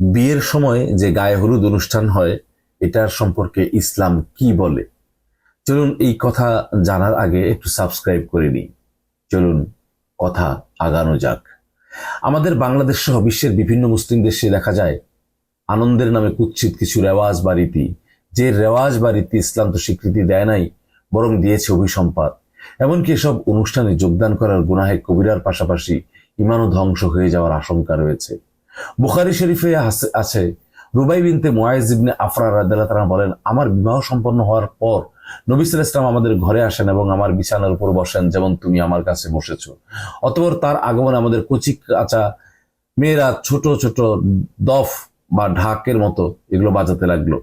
বিয়ের সময় যে গায়ে হলুদ অনুষ্ঠান হয়, এটার সম্পর্কে ইসলাম কি বলে? চলুন এই কথা জানার আগে একটু সাবস্ক্রাইব করে নিই। চলুন কথা আগানো যাক। আমাদের বাংলাদেশ সহ বিশ্বের বিভিন্ন মুসলিম দেশে দেখা যায়, আনন্দের নামে কুৎসিত কিছু রেওয়াজ বা রীতি। যে রেওয়াজ বা রীতি ইসলাম তো স্বীকৃতি দেয় নাই, বরং দিয়েছে অভিসম্পাদ এমনকি এসব অনুষ্ঠানে যোগদান করার গুনাহে কবিরার পাশাপাশি ইমানও ধ্বংস হয়ে যাওয়ার আশঙ্কা রয়েছে। বুখারি শরীফে আছে- রুবাই বিনতে মোয়াইজ ইবনে আফরা রাদিয়াল্লাহু তাআলা বলেন, আমার বিবাহ সম্পন্ন হওয়ার পর নবী সাল্লাল্লাহু ইসলাম আমাদের ঘরে আসেন এবং আমার বিছানার উপর বসেন, যেমন তুমি আমার কাছে বসেছো। অতঃপর তার আগমনে আমাদের কচি কাঁচা মেয়েরা ছোট ছোট দফ বা ঢাকের মতো এগুলো বাজাতে লাগল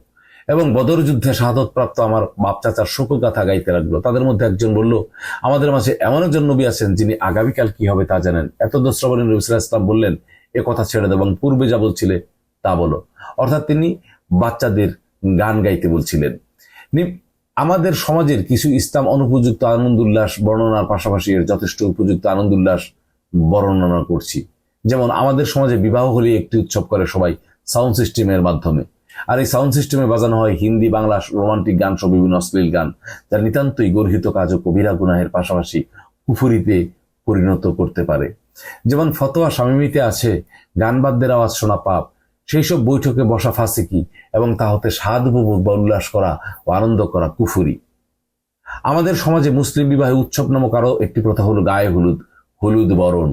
এবং বদর যুদ্ধে শাহাদত প্রাপ্ত আমার বাপ চাচার শোক গাথা গাইতে লাগল। তাদের মধ্যে একজন বলল, আমাদের মাঝে এমন একজন নবী আছেন যিনি আগামীকাল কি হবে তা জানেন। এত দোস্রবনী নবী সাল্লাল্লাহু ইসলাম বললেন এ কথা ছেড়ে দেব এবং পূর্বে যা বলছিলে তা বলো। অর্থাৎ তিনি বাচ্চাদের গান গাইতে বলছিলেন। আমাদের সমাজের কিছু ইসলাম অনুপযুক্ত আনন্দ উল্লাস বর্ণনার পাশাপাশি এর যথেষ্ট উপযুক্ত আনন্দ উল্লাস বর্ণনা করছি। যেমন আমাদের সমাজে বিবাহ হলে একটি উৎসব করে সবাই সাউন্ড সিস্টেমের মাধ্যমে। আর এই সাউন্ড সিস্টেমে বাজানো হয় হিন্দি, বাংলা রোমান্টিক গান সহ বিভিন্ন অশ্লীল গান যা নিতান্তই গর্হিত কাজ ও কবিরা গুনাহের পাশাপাশি কুফুরিতে পরিণত করতে পারে। যেমন ফতোয়া স্বামীমিতে আছে গান বাদ্যের আওয়াজ শোনা পাপ সেই সব বৈঠকে বসা ফাঁসিকি এবং তা হতে স্বাদ উপভোগ বা উল্লাস করা ও আনন্দ করা কুফুরি। আমাদের সমাজে মুসলিম বিবাহে উৎসব নামক আরও একটি প্রথা হলো গায়ে হলুদ হলুদ বরণ।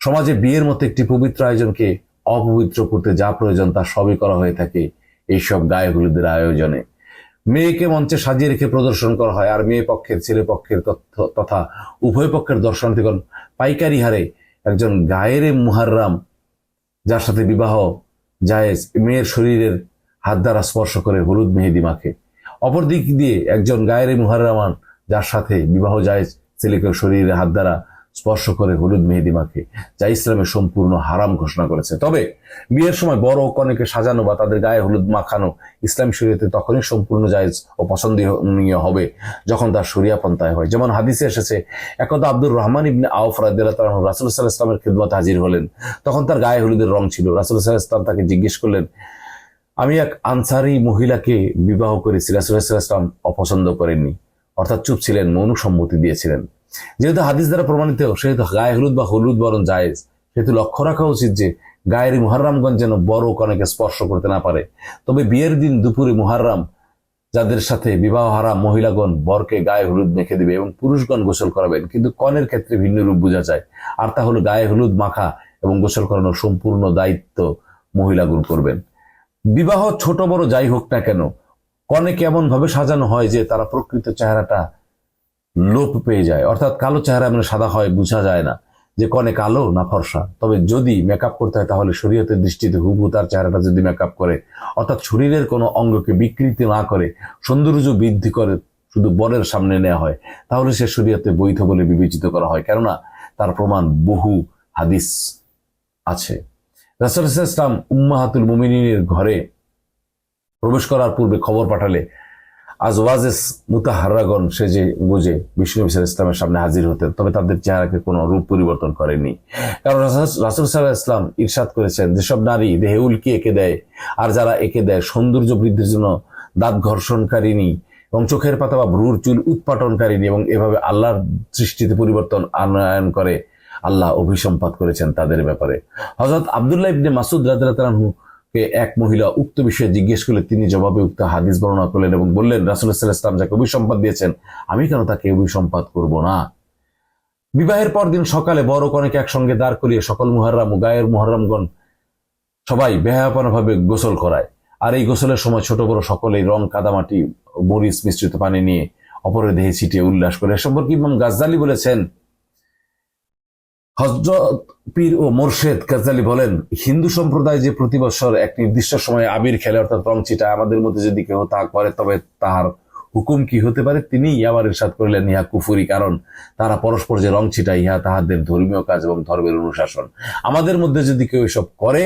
সমাজে বিয়ের মতো একটি পবিত্র আয়োজনকে অপবিত্র করতে যা প্রয়োজন তা সবই করা হয়ে থাকে এইসব গায়ে হলুদের আয়োজনে। মেয়েকে মঞ্চে সাজিয়ে রেখে প্রদর্শন করা হয়, আর মেয়ে পক্ষের, ছেলে পক্ষের তথ্য তথা উভয় পক্ষের দর্শনার্থীগণ পাইকারি হারে একজন গায়ের মুহাররাম, যার সাথে বিবাহ জায়েজ, মেয়ের শরীরের হাত দ্বারা স্পর্শ করে হলুদ মেহেদি মাখে। অপর দিক দিয়ে একজন গায়ের মুহাররামান, যার সাথে বিবাহ জায়েজ ছেলেকে শরীরের হাত দ্বারা স্পর্শ করে হলুদ মেহেদি মাখে, যা ইসলামে সম্পূর্ণ হারাম ঘোষণা করেছে। তবে বিয়ের সময় বড় কনেকে সাজানো বা তাদের গায়ে হলুদ মাখানো ইসলাম শরীয়তে তখনই সম্পূর্ণ জায়েজ ও পছন্দনীয় হবে যখন তার শরিয়া পন্থায় হয়। যেমন হাদিসে এসেছে, একদা আব্দুর রহমান ইবনে আউফ রাদিয়াল্লাহু রাসূল ইসলামের খিদমত হাজির হলেন। তখন তার গায়ে হলুদের রং ছিল। রাসূল আলাইহি ইসলাম তাকে জিজ্ঞেস করলেন, আমি এক আনসারি মহিলাকে বিবাহ করেছি। রাসূল সাল্লাল্লাহু ইসলাম অপছন্দ করেননি। অর্থাৎ চুপ ছিলেন মৌন সম্মতি দিয়েছিলেন। যেহেতু হাদিস দ্বারা প্রমাণিত, সেহেতু গায়ে হলুদ বা হলুদ বরণ জায়েজ। সেহেতু লক্ষ্য রাখা উচিত যে, গায়ের মুহাররামগঞ্জ যেন বড় কনেকে স্পর্শ করতে না পারে। তবে বিয়ের দিন দুপুরে মুহাররাম, যাদের সাথে বিবাহ হারা মহিলাগণ বরকে গায়ে হলুদ মেখে দিবে এবং পুরুষগণ গোসল করাবেন, কিন্তু কনের ক্ষেত্রে ভিন্ন রূপ বোঝা যায়। আর তা হলো গায়ে হলুদ মাখা এবং গোসল করানোর সম্পূর্ণ দায়িত্ব মহিলাগণ করবেন। বিবাহ ছোট বড় যাই হোক না কেন কনেকে এমন ভাবে সাজানো হয় যে, তারা প্রকৃত চেহারাটা লোপ পেয়ে যায়। অর্থাৎ কালো চেহারা মানে সাদা হয়, বোঝা যায় না যে কনে কালো না ফর্সা। তবে যদি মেকআপ করতে হয় তাহলে শরীয়তের দৃষ্টিতে হুবহু তার চেহারাটা যদি মেকআপ করে, অর্থাৎ শরীরের কোনো অঙ্গকে বিকৃতি না করে, সৌন্দর্য বৃদ্ধি করে শুধু বরের সামনে নেওয়া হয়, তাহলে সে শরীয়তে বৈধ বলে বিবেচিত করা হয়। কেননা তার প্রমাণ বহু হাদিস আছে। রাসুল ইসলাম উম্মাহাতুল মুমিনের ঘরে প্রবেশ করার পূর্বে খবর পাঠালে আজ ওয়াজেস মুতাহারাগণ সে যে বুঝে বিষ্ণু বিশাল ইসলামের সামনে হাজির হতেন, তবে তাদের চেহারাকে কোনো রূপ পরিবর্তন করেনি কারণ রাসূল- সাল্লাহ ইসলাম ইরশাদ করেছেন, যেসব নারী দেহে উল্কি এঁকে দেয়, আর যারা এঁকে দেয় সৌন্দর্য বৃদ্ধির জন্য দাঁত ঘর্ষণকারিনী এবং চোখের পাতা বা ভ্রুর চুল উৎপাটনকারিনী এবং এভাবে আল্লাহর সৃষ্টিতে পরিবর্তন আনয়ন করে আল্লাহ অভিসম্পাত করেছেন তাদের ব্যাপারে। হজরত আবদুল্লাহ ইবনে মাসুদ রাজু এক মহিলা উক্ত বিষয়ে জিজ্ঞেস করলে তিনি জবাবে উক্ত হাদিস বর্ণনা করলেন এবং বললেন, রাসুল ইসলাম যাকে অভিসম্পাদ দিয়েছেন, আমি কেন তাকে অভিসম্পাদ করব না? বিবাহের পর দিন সকালে বড় কনেকে একসঙ্গে দাঁড় করিয়ে সকল মুহাররাম ও গায়ের মুহাররামগণ সবাই ভাবে গোসল করায়। আর এই গোসলের সময় ছোট বড় সকলেই রং, কাদামাটি, মরিচ, মিশ্রিত পানি নিয়ে অপরের দেহে ছিটিয়ে উল্লাস করে। এ সম্পর্কে ইমাম গাজ্জালি বলেছেন হজরত পীর ও মোর্শেদ কাজালি বলেন, হিন্দু সম্প্রদায় যে প্রতি বছর এক নির্দিষ্ট সময়ে আবির খেলে, অর্থাৎ রং ছিটা আমাদের মধ্যে যদি কেউ তা করে তবে তাহার হুকুম কি হতে পারে? তিনি আবার ইরশাদ করলেন, ইহা কুফুরি কারণ। তারা পরস্পর যে রং ছিটায়, ইহা তাহাদের ধর্মীয় কাজ এবং ধর্মের অনুশাসন। আমাদের মধ্যে যদি কেউ এসব করে,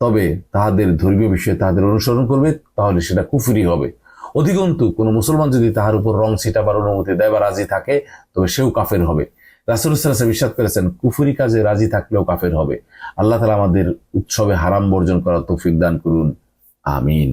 তবে তাহাদের ধর্মীয় বিষয়ে তাহাদের অনুসরণ করবে, তাহলে সেটা কুফুরি হবে। অধিকন্তু, কোনো মুসলমান যদি তাহার উপর রং ছিটাবার অনুমতি দেয় বা রাজি থাকে, তবে সেও কাফের হবে। রাসুলসাল্লাহ বিশ্বাস করেছেন, কুফুরি কাজে রাজি থাকলেও কাফের হবে। আল্লাহ তালা আমাদের উৎসবে হারাম বর্জন করার তৌফিক দান করুন। আমিন।